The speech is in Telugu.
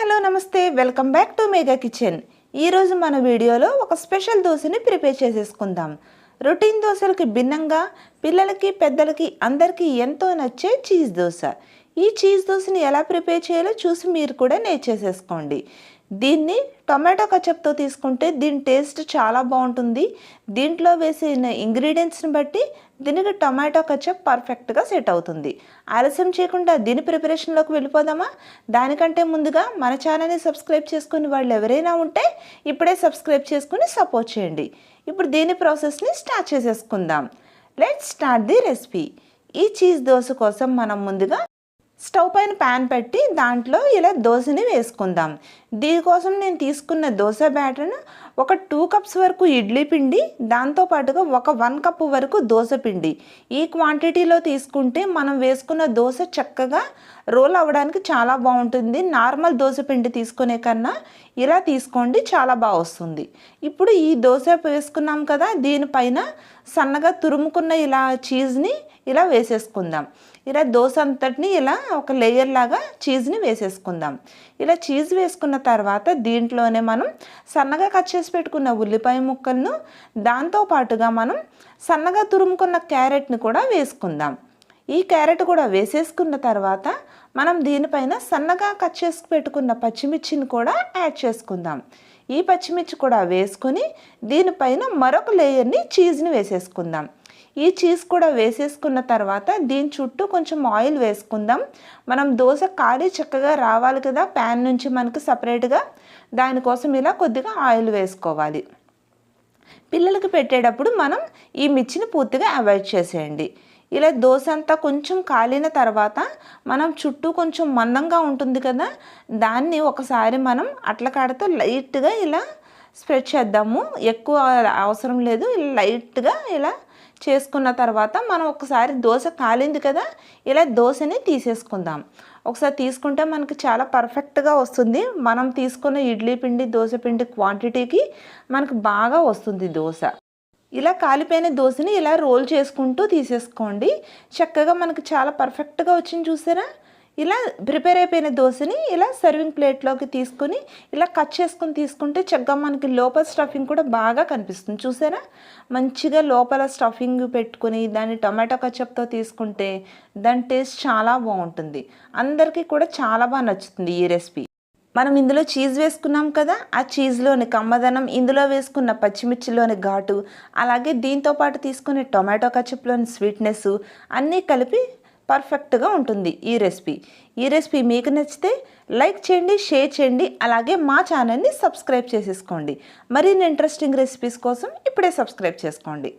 హలో నమస్తే. Welcome back to Megha kitchen ఈరోజు మన వీడియోలో ఒక స్పెషల్ దోశని ప్రిపేర్ చేసేసుకుందాం. రొటీన్ దోశలకి భిన్నంగా పిల్లలకి పెద్దలకి అందరికీ ఎంతో నచ్చే చీజ్ దోశ. ఈ చీజ్ దోశని ఎలా ప్రిపేర్ చేయాలో చూసి మీరు కూడా నేర్చేసేసుకోండి. దీన్ని టొమాటో కచప్తో తీసుకుంటే దీని టేస్ట్ చాలా బాగుంటుంది. దీంట్లో వేసిన ఇంగ్రీడియంట్స్ని బట్టి దీనికి టొమాటో కచప్ పర్ఫెక్ట్గా సెట్ అవుతుంది. ఆలస్యం చేయకుండా దీని ప్రిపరేషన్లోకి వెళ్ళిపోదామా? దానికంటే ముందుగా మన ఛానల్ని సబ్స్క్రైబ్ చేసుకుని వాళ్ళు ఎవరైనా ఉంటే ఇప్పుడే సబ్స్క్రైబ్ చేసుకుని సపోర్ట్ చేయండి. ఇప్పుడు దీని ప్రాసెస్ని స్టార్ట్ చేసేసుకుందాం. Let start the recipe. ఈ చీజ్ దోశ కోసం మనం ముందుగా స్టవ్ పైన ప్యాన్ పెట్టి దాంట్లో ఇలా దోశని వేసుకుందాం. దీనికోసం నేను తీసుకున్న దోశ బ్యాటర్ను ఒక టూ కప్స్ వరకు ఇడ్లీ పిండి దాంతోపాటుగా ఒక వన్ కప్ వరకు దోశ పిండి. ఈ క్వాంటిటీలో తీసుకుంటే మనం వేసుకున్న దోశ చక్కగా రోల్ అవ్వడానికి చాలా బాగుంటుంది. నార్మల్ దోశ పిండి తీసుకునే కన్నా ఇలా తీసుకోండి చాలా బాగా వస్తుంది. ఇప్పుడు ఈ దోశ వేసుకున్నాం కదా దీనిపైన సన్నగా తురుముకున్న ఇలా చీజ్ని ఇలా వేసేసుకుందాం. ఇలా దోశ అంతటిని ఇలా ఒక లేయర్ లాగా చీజ్ని వేసేసుకుందాం. ఇలా చీజ్ వేసుకున్న తర్వాత దీంట్లోనే మనం సన్నగా కట్ చేసి పెట్టుకున్న ఉల్లిపాయ ముక్కలను దాంతో పాటుగా మనం సన్నగా తురుముకున్న క్యారెట్ని కూడా వేసుకుందాం. ఈ క్యారెట్ కూడా వేసేసుకున్న తర్వాత మనం దీనిపైన సన్నగా కట్ చేసి పెట్టుకున్న పచ్చిమిర్చిని కూడా యాడ్ చేసుకుందాం. ఈ పచ్చిమిర్చి కూడా వేసుకొని దీనిపైన మరొక లేయర్ని చీజ్ని వేసేసుకుందాం. ఈ చీజ్ కూడా వేసేసుకున్న తర్వాత దీని చుట్టూ కొంచెం ఆయిల్ వేసుకుందాం. మనం దోశ ఖాళీ చక్కగా రావాలి కదా ప్యాన్ నుంచి మనకు సపరేట్గా. దానికోసం ఇలా కొద్దిగా ఆయిల్ వేసుకోవాలి. పిల్లలకి పెట్టేటప్పుడు మనం ఈ మిర్చిని పూర్తిగా అవాయిడ్ చేసేయండి. ఇలా దోశ అంతా కొంచెం కాలిన తర్వాత మనం చుట్టూ కొంచెం మందంగా ఉంటుంది కదా దాన్ని ఒకసారి మనం అట్లకాడతో లైట్గా ఇలా స్ప్రెడ్ చేద్దాము. ఎక్కువ అవసరం లేదు లైట్గా ఇలా చేసుకున్న తర్వాత మనం ఒకసారి దోశ కాలింది కదా ఇలా దోశని తీసేసుకుందాం. ఒకసారి తీసుకుంటే మనకి చాలా పర్ఫెక్ట్గా వస్తుంది. మనం తీసుకున్న ఇడ్లీ పిండి దోశ పిండి క్వాంటిటీకి మనకు బాగా వస్తుంది దోశ. ఇలా కాలిపోయిన దోశని ఇలా రోల్ చేసుకుంటూ తీసేసుకోండి. చక్కగా మనకి చాలా పర్ఫెక్ట్గా వచ్చింది చూసారా? ఇలా ప్రిపేర్ అయిపోయిన దోశని ఇలా సర్వింగ్ ప్లేట్లోకి తీసుకొని ఇలా కట్ చేసుకొని తీసుకుంటే చక్కగా మనకి లోపల స్టఫింగ్ కూడా బాగా కనిపిస్తుంది. చూసారా? మంచిగా లోపల స్టఫింగ్ పెట్టుకుని దాన్ని టొమాటో కచప్తో తీసుకుంటే దాని టేస్ట్ చాలా బాగుంటుంది. అందరికీ కూడా చాలా బాగా నచ్చుతుంది ఈ రెసిపీ మనం ఇందులో చీజ్ వేసుకున్నాం కదా? ఆ చీజ్లోని కమ్మదనం ఇందులో వేసుకున్న పచ్చిమిర్చిలోని ఘాటు అలాగే దీంతో పాటు తీసుకునే టొమాటో కచప్లోని స్వీట్నెస్ అన్నీ కలిపి పర్ఫెక్ట్గా ఉంటుంది ఈ రెసిపీ. ఈ రెసిపీ మీకు నచ్చితే లైక్ చేయండి షేర్ చేయండి అలాగే మా ఛానల్ని సబ్స్క్రైబ్ చేసేసుకోండి. మరిన్ని ఇంట్రెస్టింగ్ రెసిపీస్ కోసం ఇప్పుడే సబ్స్క్రైబ్ చేసుకోండి.